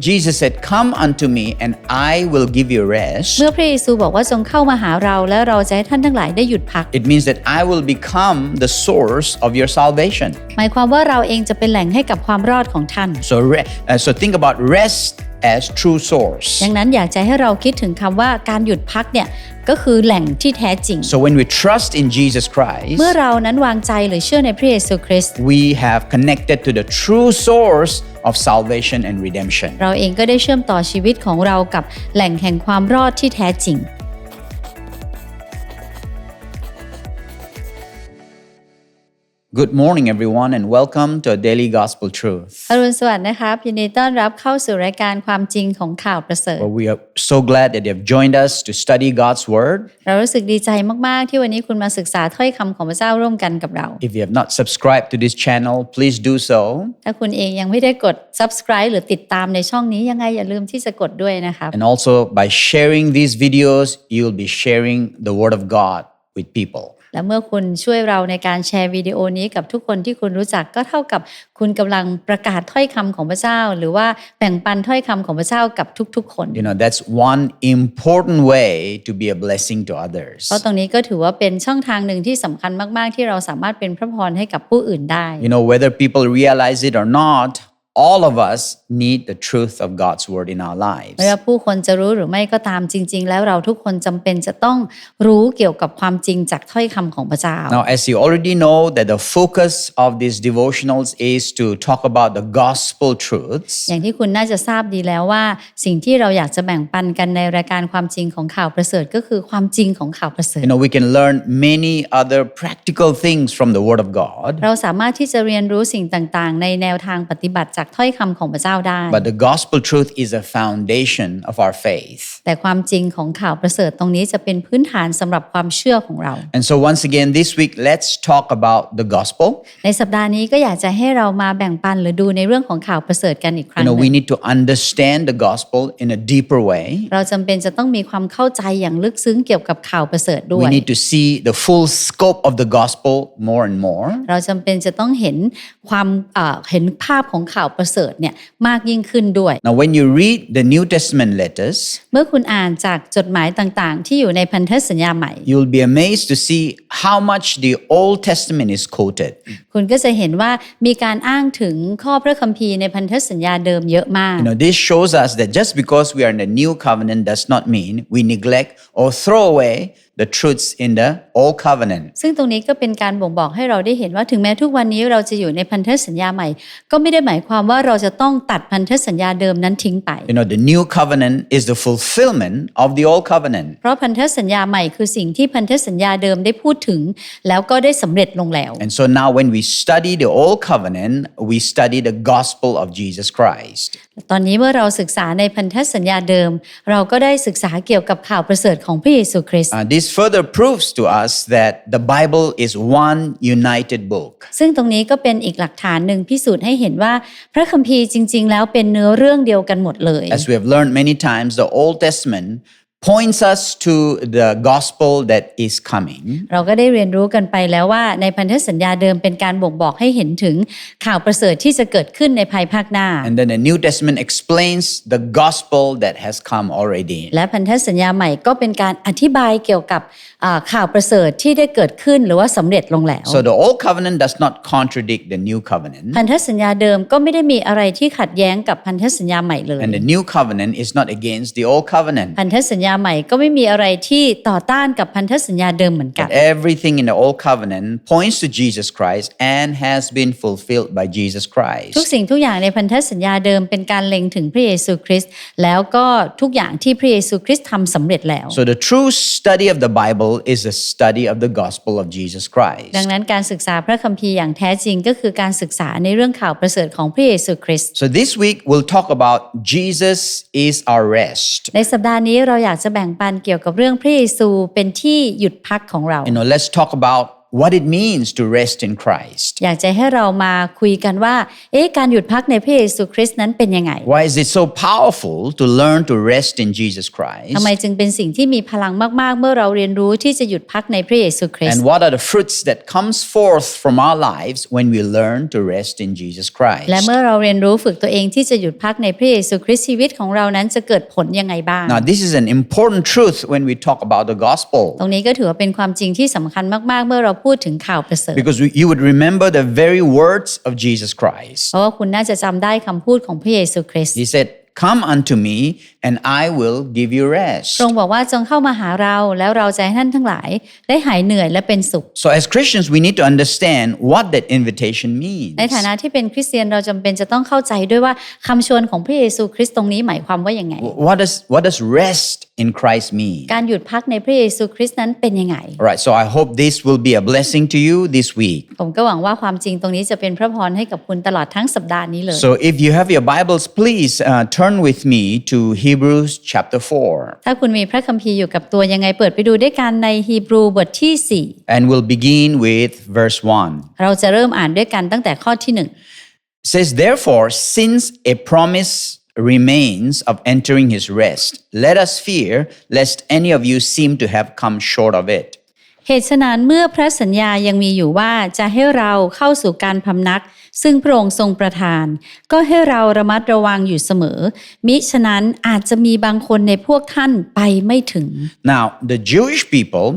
Jesus said, Come unto me, and I will give you rest. เมื่อพระเยซูบอกว่าทรงเข้ามาหาเราและเราจะให้ท่านทั้งหลายได้หยุดพัก It means that I will become the source of your salvation. หมายความว่าเราเองจะเป็นแหล่งให้กับความรอดของท่าน So, re- uh, so think about rest as true source. ดังนั้นอยากจะให้เราคิดถึงคำว่าการหยุดพักเนี่ยก็คือแหล่งที่แท้จริง So, when we trust in Jesus Christ, เมื่อเรานั้นวางใจหรือเชื่อในพระเยซูคริสต์ we have connected to the true source of salvation and redemption. เราเองก็ได้เชื่อมต่อชีวิตของเรากับแหล่งแห่งความรอดที่แท้จริง Good morning, everyone, and welcome to a daily gospel truth. อรุณสวัสดิ์นะครับยินดีต้อนรับเข้าสู่รายการความจริงของข่าวประเสริฐ Well, we are so glad that you have joined us to study God's Word. เรารู้สึกดีใจมาก ๆ ที่วันนี้คุณมาศึกษาถ้อยคำของพระเจ้าร่วมกันกับเรา If you have not subscribed to this channel, please do so. ถ้าคุณเองยังไม่ได้กด subscribe หรือติดตามในช่องนี้ยังไงอย่าลืมที่จะกดด้วยนะครับ And also, by sharing these videos, you'll be sharing the Word of God with people. และเมื่อคุณช่วยเราในการแชร์วิดีโอนี้กับทุกคนที่คุณรู้จักก็เท่ากับคุณกำลังประกาศถ้อยคำของพระเจ้า หรือว่าแบ่งปันถ้อยคำของพระเจ้ากับทุก ๆ คน You know, that's one important way to be a blessing to others. เพราะตรงนี้ก็ถือว่าเป็นช่องทางหนึ่งที่สำคัญมาก ๆ ที่เราสามารถเป็นพระพรให้กับผู้อื่นได้ You know, whether people realize it or not, all of us need the truth of God's Word in our lives. ไม่ว่าผู้คนจะรู้หรือไม่ก็ตามจริง ๆ แล้วเราทุกคนจำเป็นจะต้องรู้เกี่ยวกับความจริงจากถ้อยคำของพระเจ้า Now, as you already know, that the focus of these devotionals is to talk about the gospel truths. อย่างที่คุณน่าจะทราบดีแล้วว่า สิ่งที่เราอยากจะแบ่งปันกันในรายการความจริงของข่าวประเสริฐก็คือความจริงของข่าวประเสริฐ You know, we can learn many other practical things from the Word of God, เราสามารถที่จะเรียนรู้สิ่งต่างๆ ในแนวทางปฏิบัติจากถ้อยคำของพระเจ้าได้ but the gospel truth is a foundation of our faith. แต่ความจริงของข่าวประเสริฐตรงนี้จะเป็นพื้นฐานสำหรับความเชื่อของเรา And so, once again, this week, let's talk about the gospel. ในสัปดาห์นี้ก็อยากจะให้เรามาแบ่งปันหรือดูในเรื่องของข่าวประเสริฐกันอีกครั้ You งห know, นึ่ we ง need to understand the gospel in a deeper way. เราจำเป็นจะต้องมีความเข้าใจอย่างลึกซึ้งเกี่ยวกับข่าวประเสริฐด้ว We ย need to see the full scope of the gospel more and more. เราจำเป็นจะต้องเห็นความเอ่อเห็นภาพของข่าวประเสริฐเนี่ยมากยิ่งขึ้นด้วย Now, when you read the New Testament letters, เมื่อคุณอ่านจากจดหมายต่างๆ ที่อยู่ในพันธสัญญาใหม่ you'll be amazed to see how much the Old Testament is quoted. คุณก็จะเห็นว่ามีการอ้างถึงข้อพระคัมภีร์ในพันธสัญญาเดิมเยอะมาก You know, this shows us that just because we are in the new covenant does not mean we neglect or throw away the truths in the old covenant. ซึ่งตรงนี้ก็เป็นการบ่งบอกให้เราได้เห็นว่าถึงแม้ทุกวันนี้เราจะอยู่ในพันธสัญญาใหม่ ก็ไม่ได้หมายความว่าเราจะต้องตัดพันธสัญญาเดิมนั้นทิ้งไป You know, the new covenant is the fulfillment of the old covenant. เพราะพันธสัญญาใหม่คือสิ่งที่พันธสัญญาเดิมได้พูดถึง แล้วก็ได้สำเร็จลงแล้ว And so now when we study the old covenant, we study the gospel of Jesus Christ. ตอนนี้เมื่อเราศึกษาในพันธสัญญาเดิม เราก็ได้ศึกษาเกี่ยวกับข่าวประเสริฐของพระเยซูคริสต์ Uh, this further proves to us that the Bible is one united book. ซึ่งตรงนี้ก็เป็นอีกหลักฐานหนึ่งพิสูจน์ให้เห็นว่าพระคัมภีร์จริง ๆ แล้วเป็นเนื้อเรื่องเดียวกันหมดเลย As we have learned many times, the Old Testament points us to the gospel that is coming. เราก็ได้เรียนรู้กันไปแล้วว่าในพันธสัญญาเดิมเป็นการบ่งบอกให้เห็นถึงข่าวประเสริฐที่จะเกิดขึ้นในภายภาคหน้า And then the New Testament explains the gospel that has come already. และพันธสัญญาใหม่ก็เป็นการอธิบายเกี่ยวกับอ่าข่าวประเสริฐที่ได้เกิดขึ้นหรือว่าสำเร็จลงแล้ว So the Old Covenant does not contradict the New Covenant. พันธสัญญาเดิมก็ไม่ได้มีอะไรที่ขัดแย้งกับพันธสัญญาใหม่เลย And the New Covenant is not against the Old Covenant. พันธสัญญาใหม่ก็ไม่มีอะไรที่ต่อต้านกับพันธสัญญาเดิมเหมือนกัน Everything in the Old Covenant points to Jesus Christ and has been fulfilled by Jesus ทุก Christ. สิ่งทุกอย่างในพันธสัญญาเดิมเป็นการเล็งถึงพระเยซูคริสต์แล้วก็ทุกอย่างที่พระเยซูคริสต์ทำสำเร็จแล้ว So the true study of the Bible is the study of the gospel of Jesus Christ. ดังนั้นการศึกษาพระคัมภีร์อย่างแท้จริงก็คือการศึกษาในเรื่องข่าวประเสริฐของพระเยซูคริสต์ So this week we'll talk about Jesus is our rest. ในสัปดาห์นี้เราอยากจะแบ่งปันเกี่ยวกับเรื่องพระเยซูเป็นที่หยุดพักของเรา You know, let's talk about what it means to rest in Christ. อยากจะให้เรามาคุยกันว่าเอ๊ะการหยุดพักในพระเยซูคริสต์นั้นเป็นยังไง Why is it so powerful to learn to rest in Jesus Christ? ทำไมจึงเป็นสิ่งที่มีพลังมากๆ เมื่อเราเรียนรู้ที่จะหยุดพักในพระเยซูคริส And ต์ what are the fruits that comes forth from our lives when we learn to rest in Jesus Christ? และเมื่อเราเรียนรู้ฝึกตัวเองที่จะหยุดพักในพระเยซูคริสต์ชีวิตของเรานั้นจะเกิดผลยังไงบ้าง Now, this is an important truth when we talk about the gospel ตรงนี้ก็ถือว่าเป็นความจริงที่สำคัญมากๆเมื่อเราพูดถึงข่าวประเสริฐ because you would remember the very words of Jesus Christ. เพราะว่าคุณน่าจะจำได้คำพูดของพระเยซูคริสต์ He said, Come unto me, and I will give you rest. ทรงบอกว่าจงเข้ามาหาเราแล้วเราจะให้ท่านทั้งหลาย ได้หายเหนื่อยและเป็นสุข So, as Christians, we need to understand what that invitation means. ในฐานะที่เป็นคริสเตียนเราจำเป็นจะต้องเข้าใจด้วยว่าคำชวนของพระเยซูคริสต์ตรงนี้หมายความว่าอย่างไง What does, what does rest in Christ mean? การหยุดพักในพระเยซูคริสต์นั้นเป็นยังไง All right, so I hope this will be a blessing to you this week. ผมก็หวังว่าความจริงตรงนี้จะเป็นพระพรให้กับคุณตลอดทั้งสัปดาห์นี้เลย So, if you have your Bibles, please uh, turn with me to Hebrews chapter 4. ถ้าคุณมีพระคัมภีร์อยู่กับตัวยังไงเปิดไปดูด้วยกันในฮีบรูบทที่ And we'll begin with verse 1. 4เราจะเริ่มอ่านด้วยกันตั้งแต่ข้อที่1 It says, Therefore, since a promise remains of entering his rest, let us fear lest any of you seem to have come short of it. เหตุฉะนั้นเมื่อพระสัญญายังมีอยู่ว่าจะให้เราเข้าสู่การพำนัก ซึ่งพระองค์ทรงประทาน ก็ให้เราระมัดระวังอยู่เสมอ มิฉะนั้นอาจจะมีบางคนในพวกท่านไปไม่ถึง Now, the Jewish people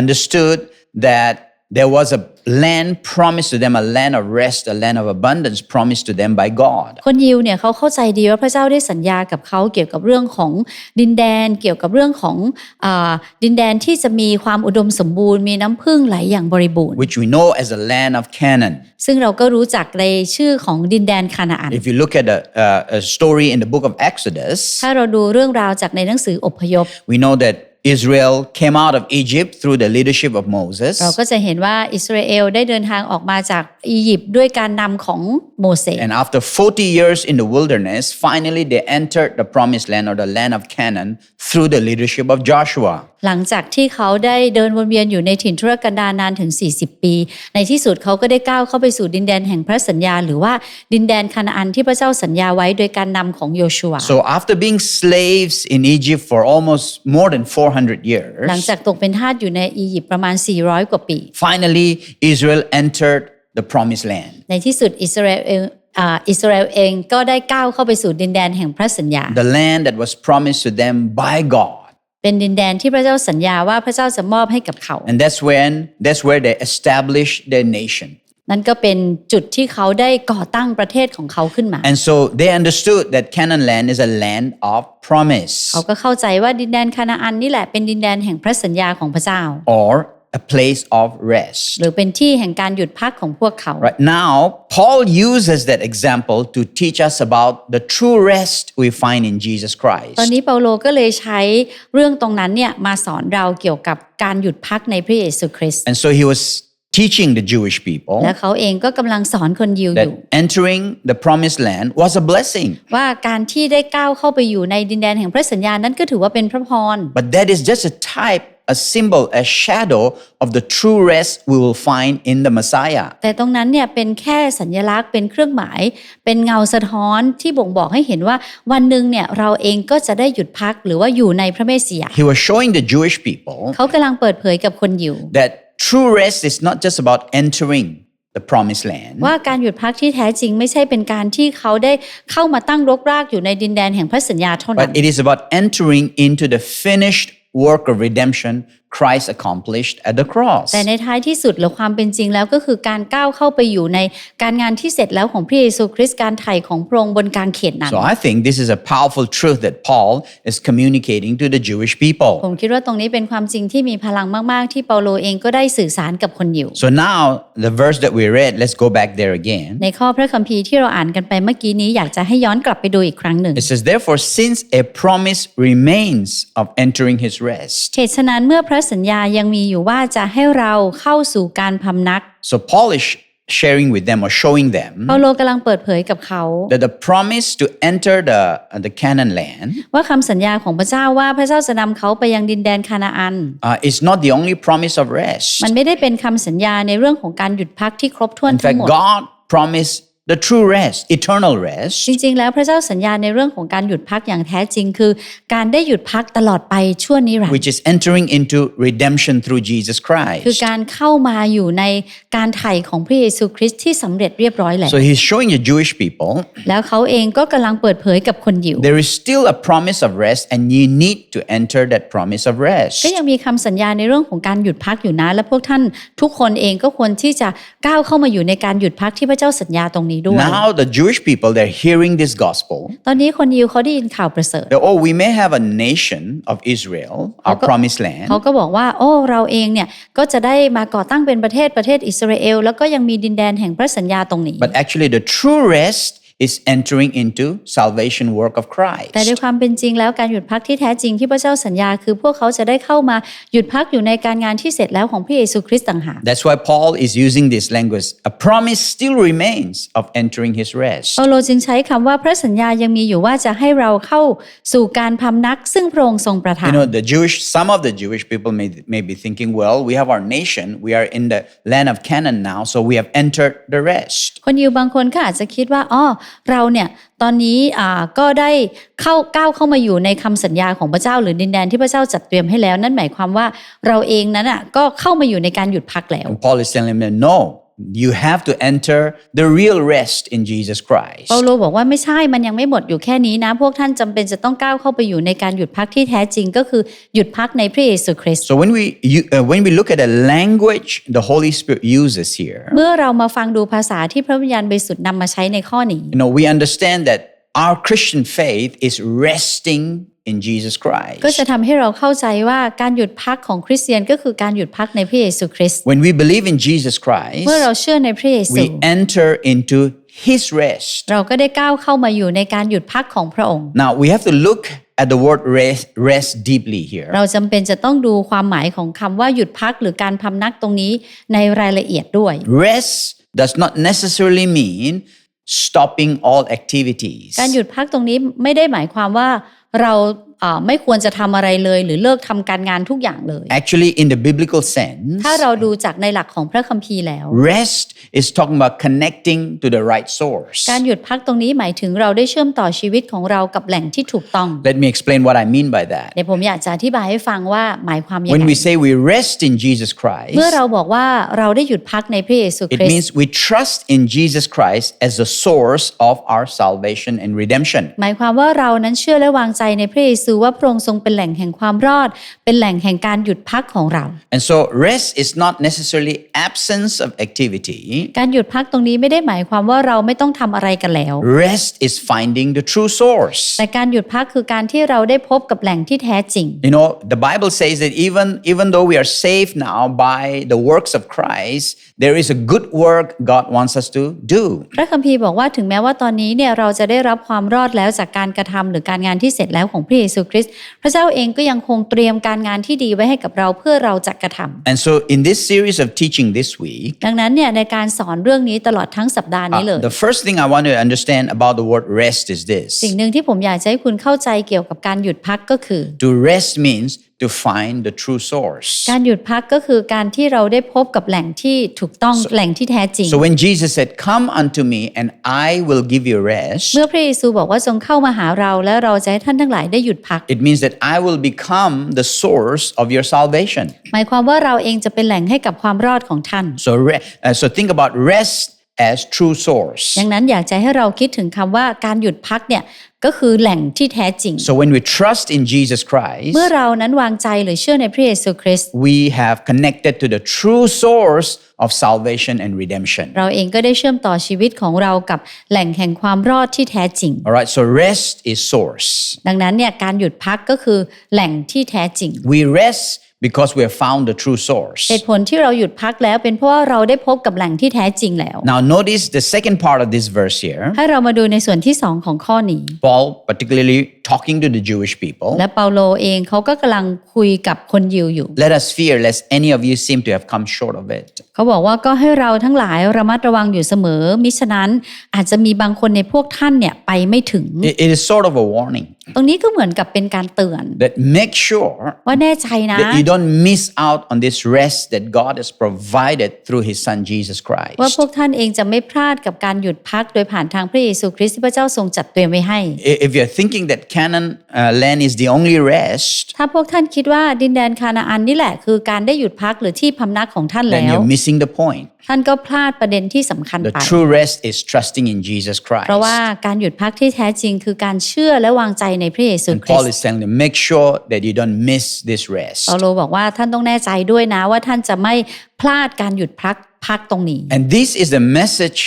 understood that there was a land promised to them, a land of rest, a land of abundance promised to them by God. คนยิวเนี่ยเขาเข้าใจดีว่าพระเจ้าได้สัญญากับเขาเกี่ยวกับเรื่องของดินแดนเกี่ยวกับเรื่องของอาดินแดนที่จะมีความอุดมสมบูรณ์มีน้ำพึ่งไหลอย่างบริบูรณ์ which we know as the land of Canaan. ซึ่งเราก็รู้จักในชื่อของดินแดนคานาอัน If you look at a, uh, a story in the book of Exodus, ถ้าเราดูเรื่องราวจากในหนังสืออพยพ we know that Israel came out of Egypt through the leadership of Moses. เราก็จะเห็นว่าอิสราเอลได้เดินทางออกมาจากอียิปต์ด้วยการนำของโมเสส And after 40 years in the wilderness, finally they entered the promised land or the land of Canaan through the leadership of Joshua. หลังจากที่เขาได้เดินวนเวียนอยู่ในถิ่นทุรกันดารนานถึง 40 ปี ในที่สุดเขาก็ได้ก้าวเข้าไปสู่ดินแดนแห่งพระสัญญา หรือว่าดินแดนคานาอันที่พระเจ้าสัญญาไว้โดยการนำของโยชัว So after being slaves in Egypt for almost more than 400 years, หลังจากตกเป็นทาสอยู่ในอียิปต์ประมาณ 400 กว่าปี finally Israel entered the promised land. ในที่สุดอิสราเอลอ่าอิสราเอลเองก็ได้ก้าวเข้าไปสู่ดินแดนแห่งพระสัญญา The land that was promised to them by God. เป็นดินแดนที่พระเจ้าสัญญาว่าพระเจ้าจะมอบให้กับเขา And that's when that's where they established their nation. นั่นก็เป็นจุดที่เขาได้ก่อตั้งประเทศของเขาขึ้นมา And so they understood that Canaan land is a land of promise เขาก็เข้าใจว่าดินแดนคานาอันนี่แหละเป็นดินแดนแห่งพระสัญญาของพระเจ้า or a place of rest. หรือเป็นที่แห่งการหยุดพักของพวกเขา Right now, Paul uses that example to teach us about the true rest we find in Jesus ตอน Christ. นี้เปาโลก็เลยใช้เรื่องตรงนั้นเนี่ยมาสอนเราเกี่ยวกับการหยุดพักในพระเยซูคริสต์ And so he was teaching the Jewish people และเขาเองก็กำลังสอนคนยิวอ that ยู่ entering the promised land was a blessing. ว่าการที่ได้ก้าวเข้าไปอยู่ในดินแดนแห่งพระสัญญานั้นก็ถือว่าเป็นพระพร But that is just a type, a symbol, a shadow of the true rest we will find in the Messiah. แต่ตรงนั้นเนี่ยเป็นแค่สัญลักษณ์เป็นเครื่องหมาย เป็นเงาสะท้อนที่บ่งบอกให้เห็นว่าวันหนึ่งเนี่ยเราเองก็จะได้หยุดพักหรือว่าอยู่ในพระเมสสิยา He was showing the Jewish people เขากำลังเปิดเผยกับคนยิว that true rest is not just about entering the promised land, ว่าการหยุดพักที่แท้จริงไม่ใช่เป็นการที่เขาได้เข้ามาตั้งรกรากอยู่ในดินแดนแห่งพระสัญญาเท่านั้น but it is about entering into the finished work of redemption Christ accomplished at the cross. แต่ในท้ายที่สุดหรือความเป็นจริงแล้วก็คือการก้าวเข้าไปอยู่ในการงานที่เสร็จแล้วของพระเยซูคริสต์การไถ่ของพระองค์บนกางเขนนั้น So I think this is a powerful truth that Paul is communicating to the Jewish people. ผมคิดว่าตรงนี้เป็นความจริงที่มีพลังมาก ๆ ที่เปาโลเองก็ได้สื่อสารกับคนยิว So now the verse that we read, let's go back there again. ในข้อพระคัมภีร์ที่เราอ่านกันไปเมื่อกี้นี้อยากจะให้ย้อนกลับไปดูอีกครั้งหนึ่ง It says, Therefore, since a promise remains of entering his rest. เหตุฉะนั้นเมื่อพระสัญญายังมีอยู่ว่าจะให้เราเข้าสู่การพำนัก So Paul is sharing with them or showing them เปาโลกำลังเปิดเผยกับเขา that the promise to enter the, uh, the Canaan land ว่าคำสัญญาของพระเจ้าว่าพระเจ้าจะนำเขาไปยังดินแดนคานาอัน uh, is not the only promise of rest. มันไม่ได้เป็นคำสัญญาในเรื่องของการหยุดพักที่ครบถ้วน In ทั้ง fact, หมด God promised the true rest, eternal rest, จริงๆ แล้วพระเจ้าสัญญาในเรื่องของการหยุดพักอย่างแท้จริง คือการได้หยุดพักตลอดไปชั่วนิรันดร์ which is entering into redemption through Jesus คือ Christ. การเข้ามาอยู่ในการไถ่ของพระเยซูคริสต์ที่สำเร็จเรียบร้อยแล้ว So he's showing the Jewish people แล้วเขาเองก็กำลังเปิดเผยกับคนยิว there is still a promise of rest, and you need to enter that promise of rest. ก็ยังมีคำสัญญาในเรื่องของการหยุดพักอยู่นะ และพวกท่านทุกคนเองก็ควรที่จะก้าวเข้ามาอยู่ในการหยุดพักที่พระเจ้าสัญญาตรงนี้ด้วย Now the Jewish people they're hearing this gospel. ตอนนี้คนยิวเขาได้ยินข่าวประเสริฐ that, oh, we may have a nation of Israel, our เขาก็- promised land, เขาก็บอกว่า โอ้ เราเองเนี่ย ก็จะได้มาก่อตั้งเป็นประเทศประเทศอิสราเอล แล้วก็ยังมีดินแดนแห่งพระสัญญาตรงนี้ but actually the true rest is entering into salvation work of Christ. แต่ในความเป็นจริงแล้วการหยุดพักที่แท้จริงที่พระเจ้าสัญญา คือพวกเขาจะได้เข้ามาหยุดพักอยู่ในการงานที่เสร็จแล้วของพระเยซูคริสต์ต่างหาก That's why Paul is using this language. A promise still remains of entering his rest. เปาโลจึงใช้คำว่าพระสัญญายังมีอยู่ว่าจะให้เราเข้าสู่การพำนัก ซึ่งพระองค์ทรงประทาน You know, the Jewish, some of the Jewish people may, may be thinking, well, we have our nation, we are in the land of Canaan now, so we have entered the rest. คนยิวบางคนก็อาจจะคิดว่าอ๋อ เราเนี่ยตอนนี้ก็ได้เข้าก้าวเข้ามาอยู่ในคำสัญญาของพระเจ้า หรือดินแดนที่พระเจ้าจัดเตรียมให้แล้ว นั่นหมายความว่าเราเองนั้นอะก็เข้ามาอยู่ในการหยุดพักแล้ว Paul is telling them, no, you have to enter the real rest in Jesus Christ. เปาโลบอกว่าไม่ใช่มันยังไม่หมดอยู่แค่นี้นะ พวกท่านจำเป็นจะต้องก้าวเข้าไปอยู่ในการหยุดพักที่แท้จริงก็คือหยุดพักในพระเยซูคริสต์ So when we you, uh, when we look at the language the Holy Spirit uses here, เมื่อเรามาฟังดูภาษาที่พระวิญญาณบริสุทธิ์นำมาใช้ในข้อนี้ you know, we understand that our Christian faith is resting in Jesus Christ. ก็จะทำให้เราเข้าใจว่าการหยุดพักของคริสเตียนก็คือการหยุดพักในพระเยซูคริสต์ When we believe in Jesus Christ, เมื่อเราเชื่อในพระเยซู we enter into His rest. เราก็ได้ก้าวเข้ามาอยู่ในการหยุดพักของพระองค์ Now we have to look at the word rest, rest deeply here. เราจำเป็นจะต้องดูความหมายของคำว่าหยุดพักหรือการพำนักตรงนี้ในรายละเอียดด้วย Rest does not necessarily mean stopping all activities. การหยุดพักตรงนี้ไม่ได้หมายความว่า เราเอ่อไม่ควรจะทำอะไรเลย หรือเลิกทำการงานทุกอย่างเลย Actually, in the biblical sense, ถ้าเราดูจากในหลักของพระคัมภีร์แล้ว rest is talking about connecting to the right source. การหยุดพักตรงนี้หมายถึงเราได้เชื่อมต่อชีวิตของเรากับแหล่งที่ถูกต้อง Let me explain what I mean by that. เดี๋ยวผมอยากจะอธิบายให้ฟังว่าหมายความยัง When ไง we say we rest in Jesus Christ, เมื่อเราบอกว่าเราได้หยุดพักในพระเยซู it คริสต์ means we trust in Jesus Christ as the source of our salvation and redemption. หมายความว่าเรานั้นเชื่อและวางใจในพระเยซูว่าพระองค์ทรงเป็นแหล่งแห่งความรอด เป็นแหล่งแห่งการหยุดพักของเรา And so rest is not necessarily absence of activity. การหยุดพักตรงนี้ไม่ได้หมายความว่าเราไม่ต้องทำอะไรกันแล้ว Rest is finding the true source. แต่การหยุดพักคือการที่เราได้พบกับแหล่งที่แท้จริง You know, the Bible says that even, even though we are saved now by the works of Christ, there is a good work God wants us to do. พระคัมภีร์บอกว่าถึงแม้ว่าตอนนี้เนี่ยเราจะได้รับความรอดแล้วจากการกระทำหรือการงานที่เสร็จแล้วของพระเยซูคริสต์พระเจ้าเองก็ยังคงเตรียมการงานที่ดีไว้ให้กับเราเพื่อเราจะกระทำ And so, in this series of teaching this week, ดังนั้นเนี่ยในการสอนเรื่องนี้ตลอดทั้งสัปดาห์นี้ uh, เลย the first thing I want to understand about the word rest is this สิ่งหนึ่งที่ผมอยากจะให้คุณเข้าใจเกี่ยวกับการหยุดพักก็คือ to rest means to find the true source. การหยุดพักก็คือการที่เราได้พบกับแหล่งที่ถูกต้องแหล่งที่แท้จริง So, when Jesus said, Come unto me, and I will give you rest, เมื่อพระเยซูบอกว่าจงเข้ามาหาเราและเราจะให้ท่านทั้งหลายได้หยุดพัก it means that I will become the source of your salvation. หมายความว่าเราเองจะเป็นแหล่งให้กับความรอดของท่าน So, re- uh, so think about rest as true source. ดังนั้นอยากจะให้เราคิดถึงคำว่าการหยุดพักเนี่ย ก็คือแหล่งที่แท้จริง So, when we trust in Jesus Christ, เมื่อเรานั้นวางใจหรือเชื่อในพระเยซูคริสต์ we have connected to the true source of salvation and redemption. เราเองก็ได้เชื่อมต่อชีวิตของเรากับแหล่งแห่งความรอดที่แท้จริง All right, so rest is source. ดังนั้นเนี่ยการหยุดพักก็คือแหล่งที่แท้จริง We rest because we have found the true source. เหตุผลที่เราหยุดพักแล้วเป็นเพราะว่าเราได้พบกับแหล่งที่แท้จริงแล้ว Now, notice the second part of this verse here. ให้เรามาดูในส่วนที่สองของข้อนี้ Paul, particularly talking to the Jewish people, และเปาโลเองเขาก็กำลังคุยกับคนยิวอยู่ let us fear lest any of you seem to have come short of it. เขาบอกว่าก็ให้เราทั้งหลายระมัดระวังอยู่เสมอ มิฉะนั้นอาจจะมีบางคนในพวกท่านเนี่ยไปไม่ถึง It- it is sort of a warning ตรงนี้ก็เหมือนกับเป็นการเตือน that make sure ว่าแน่ใจนะ that you don't miss out on this rest that God has provided through his son Jesus Christ. ว่าพวกท่านเองจะไม่พลาดกับการหยุดพักโดยผ่านทางพระเยซูคริสต์ที่พระเจ้าทรงจัดเตรียมไว้ให้ I- If you're thinking that Canaan uh, land is the only rest, ถ้าพวกท่านคิดว่าดินแดนคานาอันนี่แหละคือการได้หยุดพักหรือที่พำนักของท่าน then แล้ว you're missing the point. ท่านก็พลาดประเด็นที่สำคัญ The ไป true rest is trusting in Jesus เพราะว่า Christ. การหยุดพักที่แท้จริงคือการเชื่อและวางใจในพระเยซู And คริส Paul ต์ is telling them, make sure that you don't miss this rest. เปาโลบอกว่าท่านต้องแน่ใจด้วยนะว่าท่านจะไม่พลาดการหยุดพักพักตรงนี้ And this is the message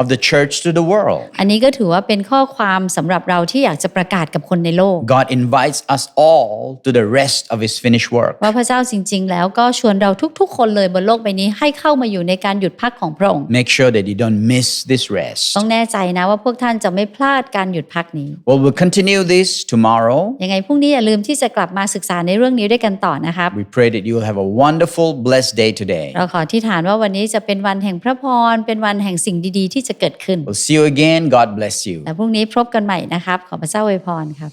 of the church to the world. อันนี้ก็ถือว่าเป็นข้อความสำหรับเราที่อยากจะประกาศกับคนในโลก God invites us all to the rest of his finished work. ว่าพระเจ้าจริง ๆ แล้วก็ชวนเราทุกๆ คนเลยบนโลกใบนี้ให้เข้ามาอยู่ในการหยุดพักของพระองค์ Make sure that you don't miss this rest. ต้องแน่ใจนะว่าพวกท่านจะไม่พลาดการหยุดพักนี้ Well, we'll continue this tomorrow. ยังไงพรุ่งนี้อย่าลืมที่จะกลับมาศึกษาในเรื่องนี้ด้วยกันต่อนะครับ We pray that you will have a wonderful, blessed day today. เราขอที่ฐานว่าวันนี้จะเป็นวันแห่งพระพร เป็นวันแห่งสิ่งดีๆที่จะเกิดขึ้น We'll see you again. God bless you. และพรุ่งนี้พบกันใหม่นะครับ ขอพระเจ้าอวยพรครับ